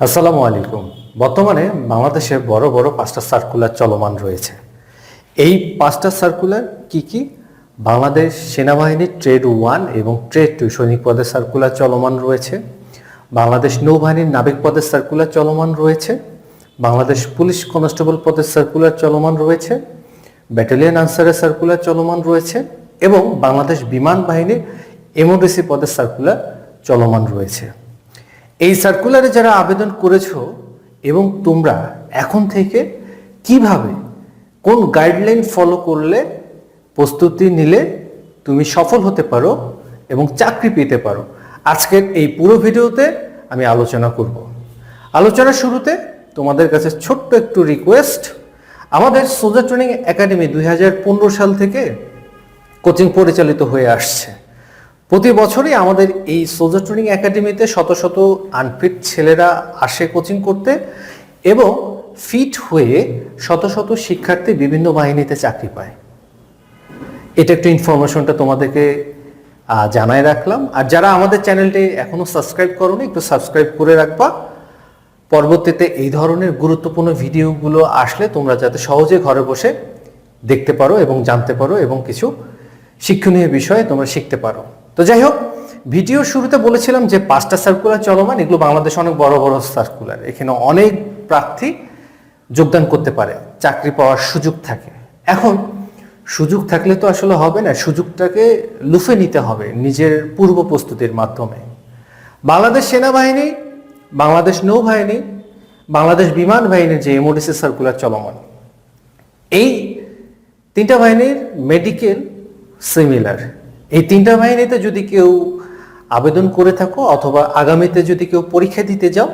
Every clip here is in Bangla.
আসসালামু আলাইকুম। বর্তমানে বাংলাদেশে বড় বড় পাঁচটা সার্কুলার চলমান রয়েছে। এই পাঁচটা সার্কুলার কি কি? বাংলাদেশ সেনাবাহিনীর ট্রেড ওয়ান এবং ট্রেড টু সৈনিক পদের সার্কুলার চলমান রয়েছে। বাংলাদেশ নৌবাহিনীর নাবিক পদের সার্কুলার চলমান রয়েছে। বাংলাদেশ পুলিশ কনস্টেবল পদের সার্কুলার চলমান রয়েছে। ব্যাটালিয়ন আনসারের সার্কুলার চলমান রয়েছে এবং বাংলাদেশ বিমান বাহিনীর এমওডিসি পদের সার্কুলার চলমান রয়েছে। এই সার্কুলারে যারা আবেদন করেছ এবং তোমরা এখন থেকে কীভাবে, কোন গাইডলাইন ফলো করলে প্রস্তুতি নিলে তুমি সফল হতে পারো এবং চাকরি পেতে পারো? আজকের এই পুরো ভিডিওতে আমি আলোচনা করব। আলোচনার শুরুতে তোমাদের কাছে ছোট্ট একটু রিকোয়েস্ট আমাদের সোজা ট্রেনিং একাডেমি দুই হাজার পনেরো সাল থেকে কোচিং পরিচালিত হয়ে আসছে। প্রতি বছরই আমাদের এই সোজা ট্রেনিং একাডেমিতে শত শত আনফিট ছেলেরা আসে কোচিং করতে এবং ফিট হয়ে শত শত শিক্ষার্থী বিভিন্ন বাহিনীতে চাকরি পায়। এটা একটু ইনফরমেশনটা তোমাদেরকে জানায় রাখলাম। আর যারা আমাদের চ্যানেলটি এখনও সাবস্ক্রাইব করোনি, একটু সাবস্ক্রাইব করে রাখবা। পরবর্তীতে এই ধরনের গুরুত্বপূর্ণ ভিডিওগুলো আসলে তোমরা যাতে সহজে ঘরে বসে দেখতে পারো এবং জানতে পারো এবং কিছু শিক্ষণীয় বিষয়ে তোমরা শিখতে পারো। তো যাই হোক, ভিডিও শুরুতে বলেছিলাম যে পাঁচটা সার্কুলার চলমান, এগুলো বাংলাদেশে অনেক বড় বড় সার্কুলার এখানে অনেক প্রার্থী যোগদান করতে পারে, চাকরি পাওয়ার সুযোগ থাকে। এখন সুযোগ থাকলে তো আসলে হবে না, সুযোগটাকে লুফে নিতে হবে নিজের পূর্ব প্রস্তুতির মাধ্যমে। বাংলাদেশ সেনাবাহিনী, বাংলাদেশ নৌবাহিনী, বাংলাদেশ বিমান বাহিনীর যে এমওডিসি সার্কুলার চলমান, এই তিনটা বাহিনীর মেডিকেল সিমিলার এই তিনটা বাহিনীতে যদি কেউ আবেদন করে থাকো অথবা আগামীতে যদি কেউ পরীক্ষা দিতে যাও,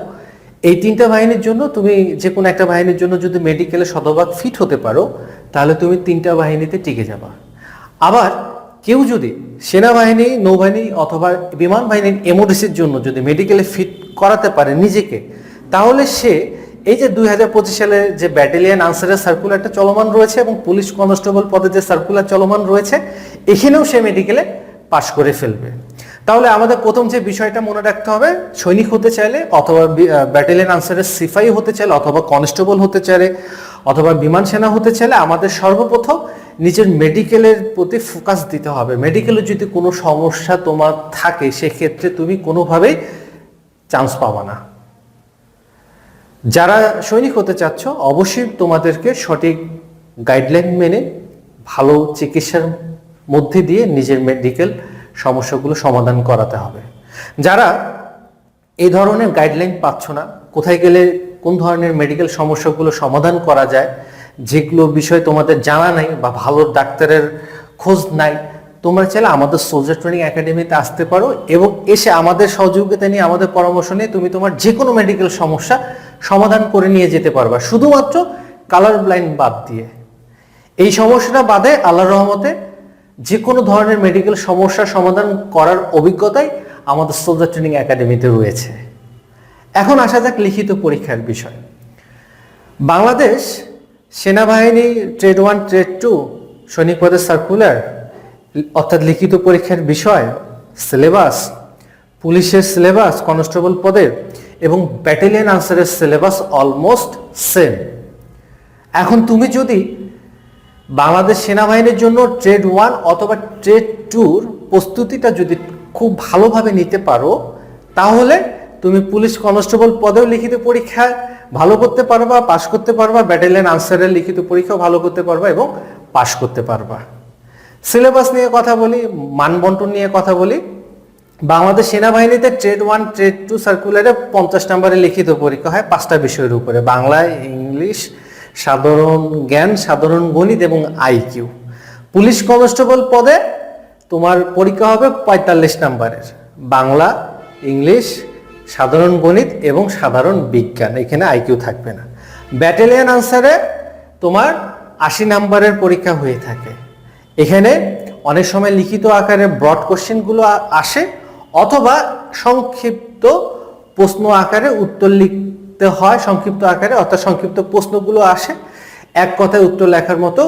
এই তিনটা বাহিনীর জন্য তুমি যে কোনো একটা বাহিনীর জন্য যদি মেডিকেলে শতভাগ ফিট হতে পারো, তাহলে তুমি তিনটা বাহিনীতে টিকে যাবা। আবার কেউ যদি সেনাবাহিনী, নৌবাহিনী অথবা বিমান বাহিনীর এমওডিসির জন্য যদি মেডিকেলে ফিট করাতে পারে নিজেকে, তাহলে সে এই যে দুই হাজার পঁচিশ সালে যে ব্যাটালিয়ান আনসারের সার্কুলারটা চলমান রয়েছে এবং পুলিশ কনস্টেবল পদে যে সার্কুলার চলমান রয়েছে, এখানেও সে মেডিকেলে পাশ করে ফেলবে। তাহলে আমাদের প্রথম যে বিষয়টা মনে রাখতে হবে, সৈনিক হতে চাইলে অথবা ব্যাটালিয়ান আনসারের সিফাই হতে চাইলে অথবা কনস্টেবল হতে চাইলে অথবা বিমান সেনা হতে চাইলে আমাদের সর্বপ্রথম নিজের মেডিকেলের প্রতি ফোকাস দিতে হবে। মেডিকেলে যদি কোনো সমস্যা তোমার থাকে, সেক্ষেত্রে তুমি কোনোভাবেই চান্স পাবা না। যারা সৈনিক হতে চাচ্ছ, অবশ্যই তোমাদেরকে সঠিক গাইডলাইন মেনে ভালো চিকিৎসার মধ্যে দিয়ে নিজের মেডিকেল সমস্যাগুলো সমাধান করাতে হবে। যারা এই ধরনের গাইডলাইন পাচ্ছ না, কোথায় গেলে কোন ধরনের মেডিকেল সমস্যাগুলো সমাধান করা যায়, যেগুলো বিষয়ে তোমাদের জানা নাই বা ভালো ডাক্তারের খোঁজ নাই, তোমরা চাইলে আমাদের সোলজার ট্রেনিং একাডেমিতে আসতে পারো এবং এসে আমাদের সহযোগিতা নিয়ে, আমাদের পরামর্শ নিয়ে তুমি তোমার যে কোনো মেডিকেল সমস্যা সমাধান করে নিয়ে যেতে পারবা। শুধুমাত্র কালার ব্লাইন্ড বাদ দিয়ে। এই সমস্যাটা বাদে আল্লাহ রহমতে যে কোনো ধরনের মেডিকেল সমস্যার সমাধান করার অভিজ্ঞতাই আমাদের সোলজার ট্রেনিং একাডেমিতে রয়েছে। এখন আসা যাক লিখিত পরীক্ষার বিষয়। বাংলাদেশ সেনাবাহিনী ট্রেড ওয়ান ট্রেড টু সৈনিক পদের সার্কুলার অর্থাৎ লিখিত পরীক্ষার বিষয় সিলেবাস পুলিশের সিলেবাস কনস্টেবল পদের এবং ব্যাটেলিয়ান আনসারের সিলেবাস অলমোস্ট সেম এখন তুমি যদি বাংলাদেশ সেনাবাহিনীর জন্য ট্রেড ওয়ান অথবা ট্রেড টুর প্রস্তুতিটা যদি খুব ভালোভাবে নিতে পারো, তাহলে তুমি পুলিশ কনস্টেবল পদেও লিখিত পরীক্ষায় ভালো করতে পারবা পাশ করতে পারবা ব্যাটেলিয়ান আনসারের লিখিত পরীক্ষাও ভালো করতে পারবা এবং পাশ করতে পারবা। সিলেবাস নিয়ে কথা বলি মানবন্টন নিয়ে কথা বলি বাংলাদেশ সেনাবাহিনীতে ট্রেড ওয়ান ট্রেড টু সার্কুলারে পঞ্চাশ নম্বরে লিখিত পরীক্ষা হয় পাঁচটা বিষয়ের উপরে। বাংলা, ইংলিশ, সাধারণ জ্ঞান, সাধারণ গণিত এবং আইকিউ পুলিশ কনস্টেবল পদে তোমার পরীক্ষা হবে পঁয়তাল্লিশ নাম্বারের। বাংলা, ইংলিশ, সাধারণ গণিত এবং সাধারণ বিজ্ঞান। এখানে আইকিউ থাকবে না। ব্যাটালিয়ন আনসারে তোমার আশি নাম্বারের পরীক্ষা হয়ে থাকে। এখানে অনেক সময় লিখিত আকারে ব্রড কোশ্চেনগুলো আসে। অথবা সংক্ষিপ্ত প্রশ্ন আকারে উত্তর লিখতে হয়, সংক্ষিপ্ত আকারে, অর্থাৎ সংক্ষিপ্ত প্রশ্নগুলো আসে। এক কথায় উত্তর লেখার মতো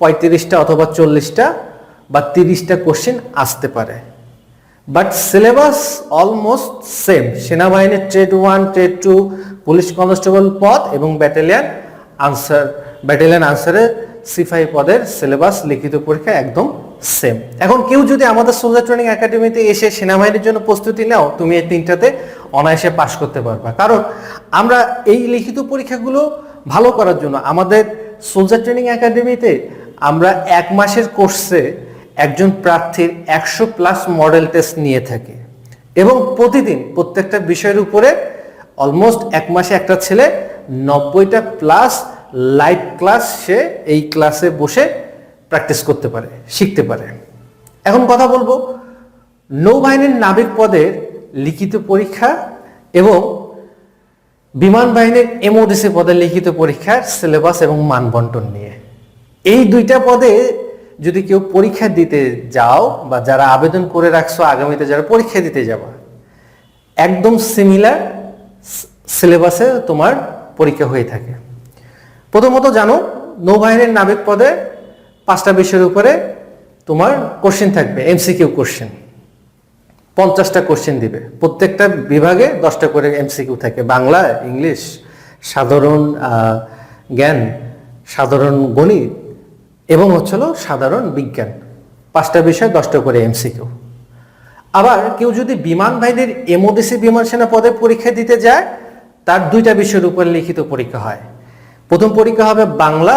পঁয়ত্রিশটা অথবা চল্লিশটা বা তিরিশটা কোশ্চেন আসতে পারে। বাট সিলেবাস অলমোস্ট সেম সেনাবাহিনীর trade one trade two police constable পদ এবং ব্যাটালিয়ান আনসার ব্যাটালিয়ান আনসারের সিফাই পদের সিলেবাস লিখিত পরীক্ষা একদম সেম এখন কেউ যদি আমাদের সোলজার ট্রেনিং একাডেমিতে এসে সেনাবাহিনীর জন্য প্রস্তুতি নাও, তুমি এই তিনটাতে অনায়াসে পাশ করতে পারবা। কারণ আমরা এই লিখিত পরীক্ষাগুলো ভালো করার জন্য আমাদের সোলজার ট্রেনিং একাডেমিতে আমরা এক মাসের কোর্সে একজন প্রার্থীর একশো প্লাস মডেল টেস্ট নিয়ে থাকি। এবং প্রতিদিন প্রত্যেকটা বিষয়ের উপরে অলমোস্ট এক মাসে একটা ছেলে নব্বইটা প্লাস লাইভ ক্লাস সে এই ক্লাসে বসে প্র্যাকটিস করতে পারে, শিখতে পারে। এখন কথা বলব, নৌবাহিনীর নাবিক পদের লিখিত পরীক্ষা এবং বিমান বাহিনীর এমওডিসি পদের লিখিত পরীক্ষার সিলেবাস এবং মানবন্টন নিয়ে। এই দুইটা পদে যদি কেউ পরীক্ষা দিতে যাও বা যারা আবেদন করে রাখছো, আগামীতে যারা পরীক্ষা দিতে যাবা, একদম সিমিলার সিলেবাসে তোমার পরীক্ষা হয়ে থাকে। প্রথমত জানো, নৌবাহিনীর নাবিক পদে পাঁচটা বিষয়ের উপরে তোমার কোশ্চেন থাকবে এমসিকিউ কোশ্চেন পঞ্চাশটা কোশ্চেন দিবে। প্রত্যেকটা বিভাগে দশটা করে এমসিকিউ থাকে। বাংলা, ইংলিশ, সাধারণ জ্ঞান, সাধারণ গণিত এবং হচ্ছিল সাধারণ বিজ্ঞান। পাঁচটা বিষয়, দশটা করে এমসিকিউ আবার কেউ যদি বিমান বাহিনীর এমওডিসি বিমান সেনা পদে পরীক্ষা দিতে যায়, তার দুইটা বিষয়ের উপর লিখিত পরীক্ষা হয়। প্রথম পরীক্ষা হবে বাংলা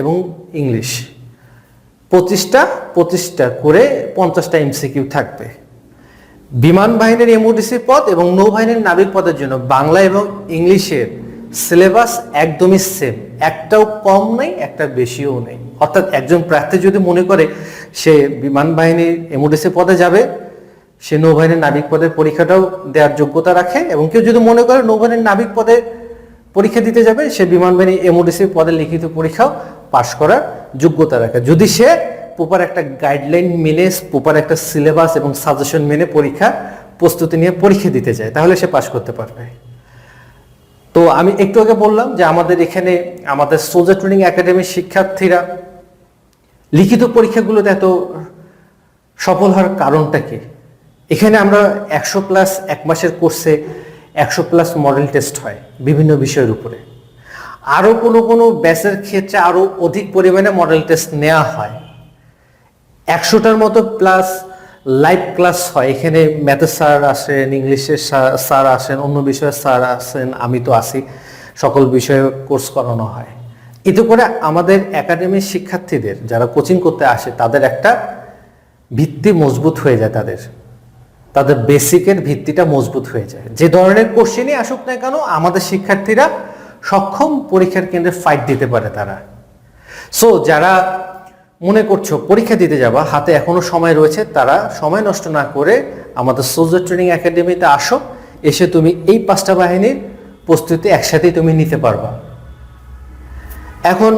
এবং ইংলিশ। পঁচিশটা পঁচিশটা করে পঞ্চাশটা এমসিকিউ থাকবে। বিমান বাহিনীর এমওডিসি পদ এবং নৌবাহিনীর নাবিক পদের জন্য বাংলা এবং ইংলিশের সিলেবাস একদমই সেম একটাও কম নেই, একটা বেশিও নেই। অর্থাৎ একজন প্রার্থী যদি মনে করে সে বিমান বাহিনীর এমওডিসি পদে যাবে, সে নৌবাহিনীর নাবিক পদের পরীক্ষাটাও দেওয়ার যোগ্যতা রাখে এবং কেউ যদি মনে করে নৌবাহিনীর নাবিক পদে পরীক্ষা দিতে যাবে, সে বিমান বাহিনী এমওডিসি পদে লিখিত পরীক্ষাও পাশ করার যোগ্যতা রাখে। যদি সে প্রপার একটা গাইডলাইন মেনে প্রপার একটা সিলেবাস এবং সাজেশন মেনে পরীক্ষা, প্রস্তুতি নিয়ে পরীক্ষা দিতে যায় তাহলে সে পাশ করতে পারবে। তো আমি একটু আগে বললাম যে আমাদের এখানে, আমাদের সোলজার ট্রেনিং একাডেমির শিক্ষার্থীরা লিখিত পরীক্ষাগুলোতে এত সফল হওয়ার কারণটা কি? এখানে আমরা একশো প্লাস এক মাসের কোর্সে একশো প্লাস মডেল টেস্ট হয় বিভিন্ন বিষয়ের উপরে। আরও কোনো কোনো ব্যাচের ক্ষেত্রে আরও অধিক পরিমাণে মডেল টেস্ট নেওয়া হয়। একশোটার মতো প্লাস লাইভ ক্লাস হয়। এখানে ম্যাথের স্যার আসেন ইংলিশের স্যার- আসেন, অন্য বিষয়ের স্যার আসেন, আমি তো আসি সকল বিষয়ে কোর্স করানো হয়। এতে করে আমাদের একাডেমির শিক্ষার্থীদের যারা কোচিং করতে আসে, তাদের একটা ভিত্তি মজবুত হয়ে যায় তাদের। তাদের বেসিকের ভিত্তিটা মজবুত হয়ে যায়। যে ধরনের কোশ্চেনই আসুক না কেন, আমাদের শিক্ষার্থীরা সক্ষম পরীক্ষার কেন্দ্রে ফাইট দিতে পারে তারা। সো যারা মনে করছ পরীক্ষা দিতে যাবা, হাতে এখনও সময় রয়েছে, তারা সময় নষ্ট না করে আমাদের সোলজার ট্রেনিং একাডেমিতে আসো, এসে তুমি এই পাঁচটা বাহিনীর প্রস্তুতি একসাথেই তুমি নিতে পারবা। এখন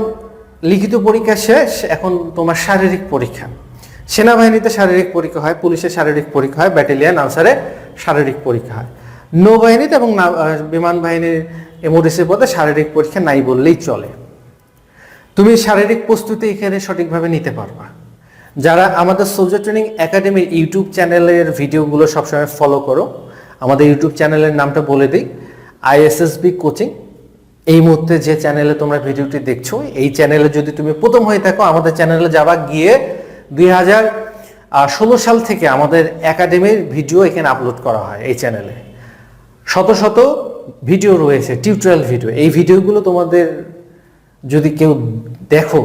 লিখিত পরীক্ষা শেষ, এখন তোমার শারীরিক পরীক্ষা। সেনাবাহিনীতে শারীরিক পরীক্ষা হয় পুলিশের শারীরিক পরীক্ষা হয় ব্যাটালিয়ান আনসারে শারীরিক পরীক্ষা হয়। নৌবাহিনীতে এবং বিমান বাহিনীর এমওডিসি পদে শারীরিক পরীক্ষা নাই বললেই চলে। তুমি শারীরিক প্রস্তুতি এখানে সঠিকভাবে নিতে পারবা। যারা আমাদের সোলজার ট্রেনিং একাডেমির ইউটিউব চ্যানেলের ভিডিওগুলো সবসময় ফলো করো, আমাদের ইউটিউব চ্যানেলের নামটা বলে দিই, আইএসএসবি কোচিং। এই মুহূর্তে যে চ্যানেলে তোমরা ভিডিওটি দেখছ, এই চ্যানেলে যদি তুমি প্রথম হয়ে থাকো, আমাদের চ্যানেলে যাবা গিয়ে দুই হাজার ষোলো সাল থেকে আমাদের একাডেমির ভিডিও এখানে আপলোড করা হয় এই চ্যানেলে। শত শত ভিডিও রয়েছে, টিউটোরিয়াল ভিডিও। এই ভিডিওগুলো তোমাদের যদি কেউ দেখো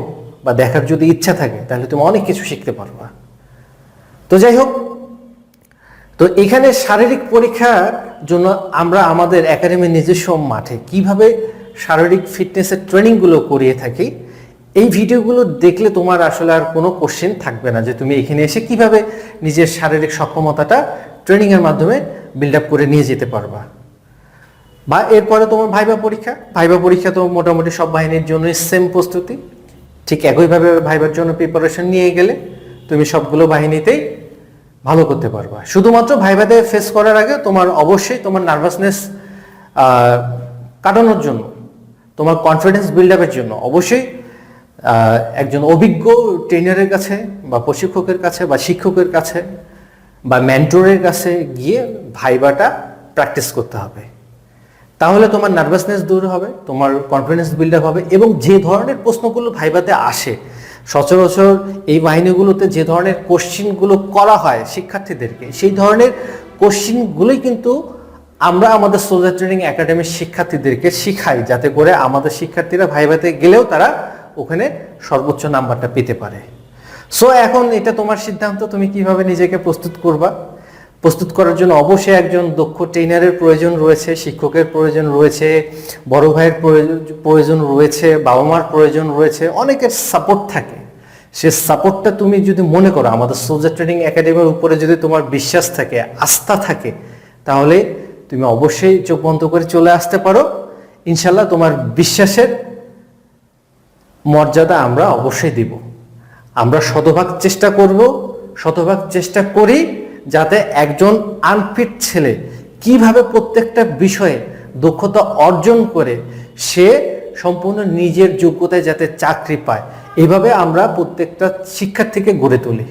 বা দেখার যদি ইচ্ছা থাকে, তাহলে তুমি অনেক কিছু শিখতে পারবা। তো যাই হোক, তো এখানে শারীরিক পরীক্ষার জন্য আমরা আমাদের একাডেমির নিজস্ব মাঠে কীভাবে শারীরিক ফিটনেসের ট্রেনিংগুলো করিয়ে থাকি, এই ভিডিওগুলো দেখলে তোমার আসলে আর কোনো কোশ্চেন থাকবে না যে তুমি এখানে এসে কীভাবে নিজের শারীরিক সক্ষমতাটা ট্রেনিংয়ের মাধ্যমে বিল্ড আপ করে নিয়ে যেতে পারবা। বা এরপরে তোমার ভাইবা পরীক্ষা। ভাইবা পরীক্ষা তো মোটামুটি সব বাহিনীর জন্য সেম প্রস্তুতি। ঠিক একইভাবে ভাইবার জন্য প্রিপারেশন নিয়ে গেলে তুমি সবগুলো বাহিনীতেই ভালো করতে পারবা। শুধুমাত্র ভাইবাতে ফেস করার আগে তোমার অবশ্যই তোমার নার্ভাসনেস কাটানোর জন্য, তোমার কনফিডেন্স বিল্ড আপের জন্য অবশ্যই একজন অভিজ্ঞ ট্রেনারের কাছে বা প্রশিক্ষকের কাছে বা শিক্ষকের কাছে বা মেন্টরের কাছে গিয়ে ভাইবাটা প্র্যাকটিস করতে হবে। তাহলে তোমার নার্ভাসনেস দূর হবে, তোমার কনফিডেন্স বিল্ড আপ হবে এবং যে ধরনের প্রশ্নগুলো ভাইবাতে আসে, সচরাচর এই বাহিনীগুলোতে যে ধরনের কোশ্চিনগুলো করা হয় শিক্ষার্থীদেরকে, সেই ধরনের কোশ্চিনগুলোই কিন্তু আমরা আমাদের সোলজার ট্রেনিং একাডেমির শিক্ষার্থীদেরকে শিখাই, যাতে করে আমাদের শিক্ষার্থীরা ভাইভাতে গেলেও তারা ওখানে সর্বোচ্চ নাম্বারটা পেতে পারে। সো এখন এটা তোমার সিদ্ধান্ত, তুমি কীভাবে নিজেকে প্রস্তুত করবা? প্রস্তুত করার জন্য অবশ্যই একজন দক্ষ ট্রেনারের প্রয়োজন রয়েছে, শিক্ষকের প্রয়োজন রয়েছে, বড় ভাইয়ের প্রয়োজন রয়েছে, বাবা মার প্রয়োজন রয়েছে, অনেকের সাপোর্ট থাকে। সে সাপোর্টটা তুমি যদি মনে করো, আমাদের সোলজার ট্রেনিং একাডেমির উপরে যদি তোমার বিশ্বাস থাকে, আস্থা থাকে, তাহলে তুমি অবশ্যই চোখ বন্ধ করে চলে আসতে পারো। ইনশাল্লাহ তোমার বিশ্বাসের মর্যাদা আমরা অবশ্যই দিব। আমরা শতভাগ চেষ্টা করব, শতভাগ চেষ্টা করি যাতে একজন আনফিট ছেলে কীভাবে প্রত্যেকটা বিষয়ে দক্ষতা অর্জন করে সে সম্পূর্ণ নিজের যোগ্যতায় যাতে চাকরি পায়। এভাবে আমরা প্রত্যেকটা শিক্ষার্থীকে গড়ে তুলি।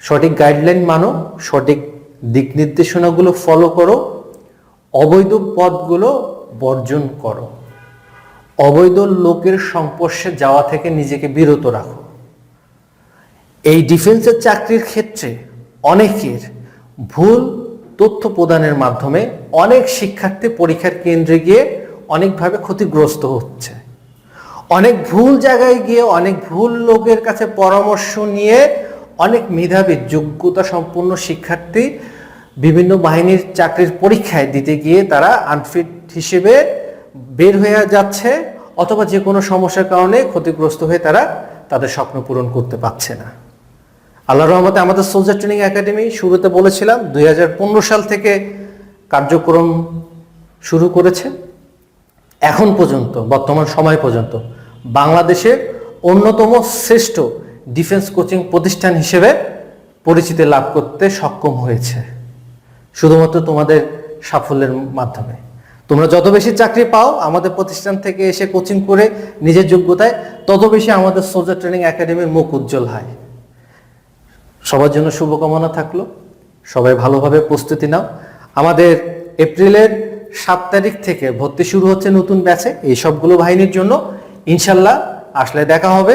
সঠিক গাইডলাইন মানো, সঠিক দিক নির্দেশনাগুলো ফলো করো, অবৈধ পথগুলো বর্জন করো। অবৈধ লোকের সংস্পর্শে যাওয়া থেকে নিজেকে বিরত রাখো। এই ডিফেন্সের চাকরির ক্ষেত্রে অনেকের ভুল তথ্য প্রদানের মাধ্যমে অনেক শিক্ষার্থী পরীক্ষার কেন্দ্রে গিয়ে অনেকভাবে ক্ষতিগ্রস্ত হচ্ছে। অনেক ভুল জায়গায় গিয়ে অনেক ভুল লোকের কাছে পরামর্শ নিয়ে অনেক মেধাবী, যোগ্যতা সম্পন্ন শিক্ষার্থী বিভিন্ন বাহিনীর চাকরির পরীক্ষায় দিতে গিয়ে তারা আনফিট হিসেবে বের হয়ে যাচ্ছে অথবা যে কোনো সমস্যার কারণে ক্ষতিগ্রস্ত হয়ে তারা তাদের স্বপ্ন পূরণ করতে পারছে না। আল্লাহ রহমতে আমাদের সোলজার ট্রেনিং একাডেমি শুরুতে বলেছিলাম, দুই হাজার পনেরো সাল থেকে কার্যক্রম শুরু করেছে। এখন পর্যন্ত, বর্তমান সময় পর্যন্ত বাংলাদেশের অন্যতম শ্রেষ্ঠ ডিফেন্স কোচিং প্রতিষ্ঠান হিসেবে পরিচিতি লাভ করতে সক্ষম হয়েছে। শুধুমাত্র তোমাদের সাফল্যের মাধ্যমে। তোমরা যত বেশি চাকরি পাও, আমাদের প্রতিষ্ঠান থেকে এসে কোচিং করে নিজের যোগ্যতায় তত বেশি আমাদের সোলজার ট্রেনিং একাডেমির মুখ উজ্জ্বল হয়। সবার জন্য শুভকামনা থাকল। সবাই ভালোভাবে প্রস্তুতি নাও। আমাদের এপ্রিলের সাত তারিখ থেকে ভর্তি শুরু হচ্ছে নতুন ব্যাচে এই সবগুলো বাহিনীর জন্য ইনশাল্লাহ আসলে দেখা হবে।